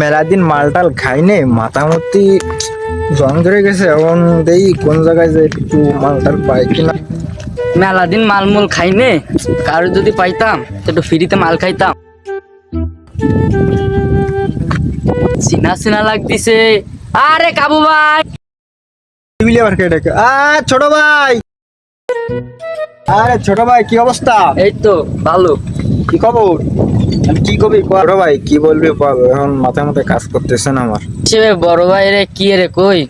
মেলা দিন মালটাল খাইনে মাথামতি জং ধরে গেছে এখন দেই কোন জায়গায় যে একটু মালটাল পাই কিনা। মেলা দিন মালমূল খাই নে কারও যদি পাইতাম একটু ফ্রিতে মাল খাইতাম। চিনা চিনা লাগতিছে। আরে কাবু ভাই! আবার কে ডাকে? আ ছোট ভাই! আরে ছোট ভাই কি অবস্থা? এই তো ভালো। কি খবর? কি কবি ছোট ভাই কি বলবি? বল এখন মাথায় মাথায় কাজ করতেছে না আমার। সে বড় ভাই রে কি রে কই?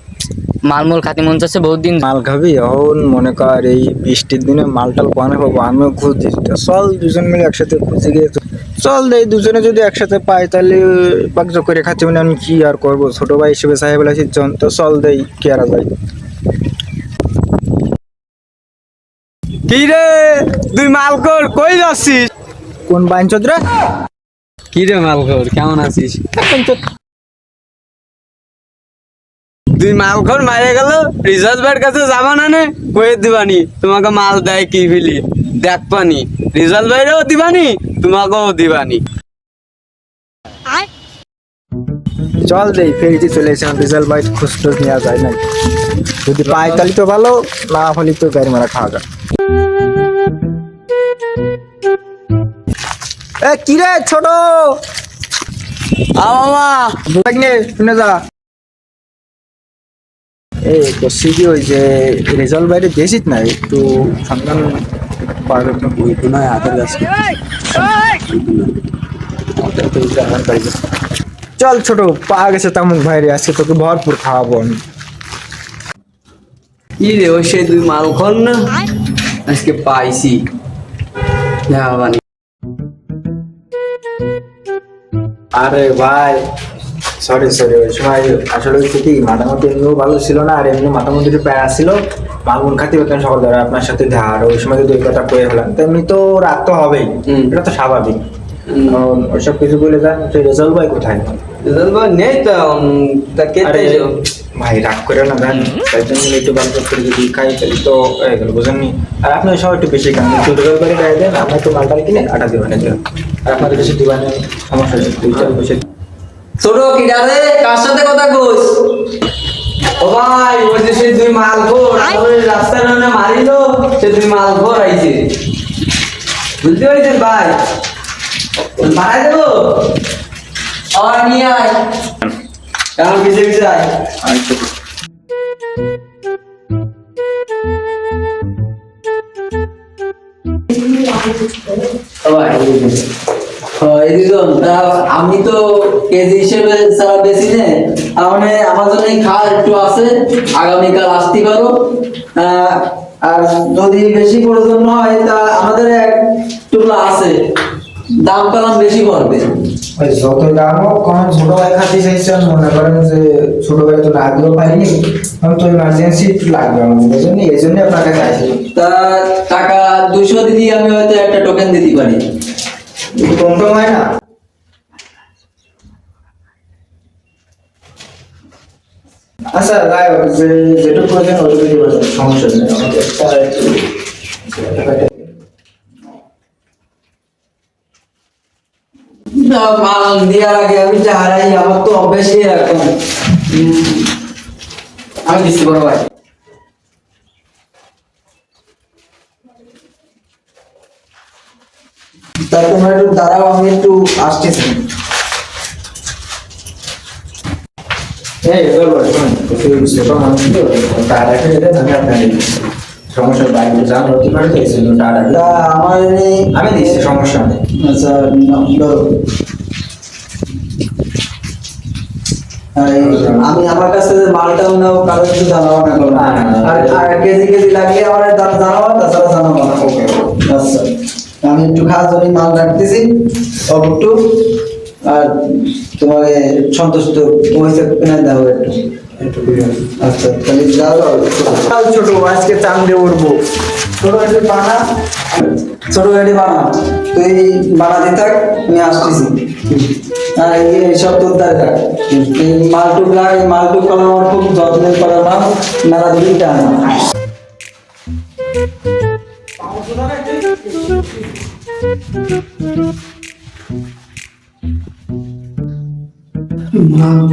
মালমূল খাতি মন চাচ্ছে বহুত দিন মাল খাবি? এখন মনে কর এই বৃষ্টির দিনে মালটাল পানে পাবো? আমিও খুঁজছি। চল দুজন মিলে একসাথে খুঁজে গিয়ে চল দেই দুজনে যদি একসাথে পাই তাহলে বাগ্য করে খাচ্ছি মানে আমি কি আর করব? ছোট ভাই হিসেবে সাহেব আছি তো চল দেই কি আর যাই কি রে তুই মালকর কই যাচ্ছিস? কোন বাইন রে? কি রে মালকর কেমন আছিস? তুই মালকর মারে গেল রিজার্ভ ভাইয়ের কাছে যাবা না নে? কয়ে দিবানি? তোমাকে মাল দেয় কি ফিলি? দেখ পানি রিজার্ভ ভাইরেও দিবানি তোমাকেও দিবানি। চল দেই ফেরিতে চলে এসে রেজাল্ট বাইট খুশ টুস নেওয়া যায় না যদি পাই তাহলে তো ভালো না হলে তো গাড়ি মারা খাওয়া যায়। এ কিরে ছোট? আ মামা ভাগ্নে শুনে যা। এই করছি কি ওই যে রেজাল্ট বাইরে দিয়েছিস না? একটু সন্ধান পারবে তো নয় চল ছোট পা গেছে তামুক ভাইরে আজকে তোকে ভরপুর খাওয়াবো আমি। কি রে ওই সেই তুই মালকর না? আজকে পাইছি। যাবানি আরে ভাই সরি সরি ওই সময় আসলে হচ্ছে কি মাথামতি এমনিও ভালো ছিল না আর এমনি মাথামতি একটু প্যারা ছিল। খাতে পেতাম সকাল ধরে আপনার সাথে ধার ওই সময় যদি ওই কথা কয়ে হলাম তো এমনি তো রাগ তো হবেই এটা তো স্বাভাবিক। ওইসব কিছু বলে যান রেজাল্ট ভাই কোথায়? রেজাল্ট ভাই নেই তো ভাই রাগ করে না ভাই তাই জন্য একটু গল্প করে যদি খাই তাহলে তো হয়ে গেল বুঝেননি? আর আপনি সব একটু বেশি খান একটু রেজাল্ট করে গায়ে দেন আমরা একটু মালটাল কিনে আটা দিবেন আর আপনাদের দিবেন সমস্যা নেই দুইটা বসে ছোট কিডা রে কার সাথে কথা কইস? ও ভাই ওই যে সেই দুই মাল ঘোর রাস্তায় নামে মারিলো সে দুই মাল ঘোর আইছে। বুঝতে পারছেন ভাই? মারাই দেবো? আর নিয়ে আয়। কেমন পিছিয়ে পিছিয়ে আয়। আচ্ছা এই তা আমি তো কেজি হিসেবে ছাড়া বেশি নেই আমার জন্য এই খাওয়া একটু আছে। আগামীকাল আসতে পারো। আর যদি বেশি প্রয়োজন হয় তা আমাদের এক আছে। দাম কালাম বেশি পড়বে। যত দাম হোক কোনো ছোট ভাই খাতে চাইছেন মনে করেন যে ছোট ভাই তো দিয়েও পাইনি আমি তো ইমার্জেন্সি লাগবে আমাদের এই জন্য আপনাকে চাইছি। তা টাকা দুশো দিদি আমি হয়তো একটা টোকেন দিতে পারি। একটু কম হয় না? আচ্ছা হোক যে যেটুকু প্রয়োজন ওটুকু বলবেন সমস্যা নেই মাল দেওয়ার আগে হারাই আমার তো অভ্যাসই এরকম। উম, আমি দিচ্ছি বড় ভাই। তা একটু দাঁড়াও আমি একটু আসতেছি এই বলব শুনুন কিছু ছোট মানুষ তো টাকা রেখে দেন আমি আপনাকে দিচ্ছি সমস্যা বাইরে যান হতে পারে তো টাকা আমার আমি দিচ্ছি সমস্যা নেই আচ্ছা নাও, ধরো। এই, আমি আমার কাছে যে মালটাও নাও কারও কিছু জানাব না করো না, না, না। আর কেজি কেজি লাগলে আমার দাম জানাব তাছাড়া জানাব না ওকে আচ্ছা আমি একটু খাওয়ার জন্য মাল রাখতেছি একটু আর তোমাকে সন্তুষ্ট হয়েছে কিনা দাও একটু। আচ্ছা তাহলে যাও ছোট আজকে চান্দে উঠবো ছোট গাড়ি বানা। ছোট গাড়ি বানা। তুই বানাতে থাক আমি আসতেছি। আর এই সব তোর দ্বারা থাক এই মালটুক লাগ এই মালটুক কলা আমার খুব যত্নের করা মাল নারা দুইটা আনা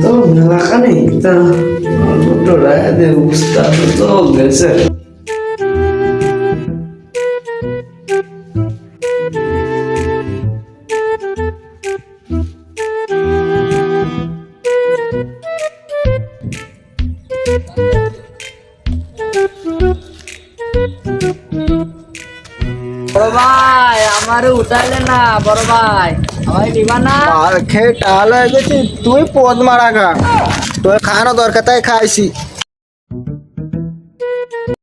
তো দুটো রায়দের উস্তাদ তো গেছে। বড় ভাই আমারে উঠাইলে না বড় ভাই। খেয়ে টাল হয়ে গেছি তুই পদ মারা গা তোর খাওয়ানো দরকার তাই খাইছি